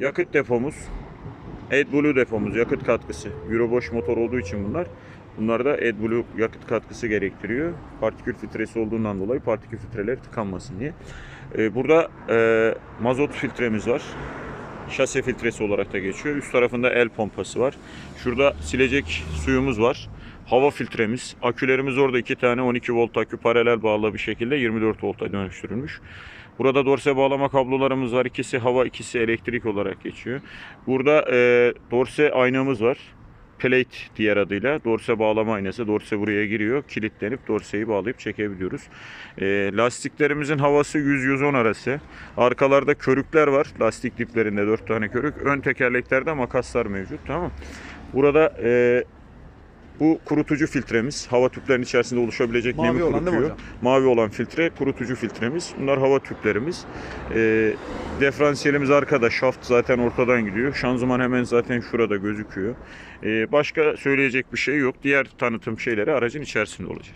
yakıt depomuz. AdBlue depomuz, yakıt katkısı. Euro boş motor olduğu için bunlar. Bunlar da AdBlue yakıt katkısı gerektiriyor. Partikül filtresi olduğundan dolayı partikül filtreleri tıkanmasın diye. Ee, burada e, mazot filtremiz var. Şase filtresi olarak da geçiyor. Üst tarafında el pompası var. Şurada silecek suyumuz var. Hava filtremiz. Akülerimiz orada iki tane 12 volt akü paralel bağlı bir şekilde 24 volta dönüştürülmüş. Burada dorse bağlama kablolarımız var. İkisi hava, ikisi elektrik olarak geçiyor. Burada e, dorse aynamız var. Plate diğer adıyla dorse bağlama aynası. Dorse buraya giriyor. Kilitlenip dorseyi bağlayıp çekebiliyoruz. E, lastiklerimizin havası 100-110 arası. Arkalarda körükler var. Lastik diplerinde 4 tane körük. Ön tekerleklerde makaslar mevcut. Tamam. Burada e, bu kurutucu filtremiz. Hava tüplerinin içerisinde oluşabilecek Mavi nemi olan değil mi kurutuyor. hocam? Mavi olan filtre kurutucu filtremiz. Bunlar hava tüplerimiz. E, diferansiyelimiz arkada. Şaft zaten ortadan gidiyor. Şanzıman hemen zaten şurada gözüküyor. E, başka söyleyecek bir şey yok. Diğer tanıtım şeyleri aracın içerisinde olacak.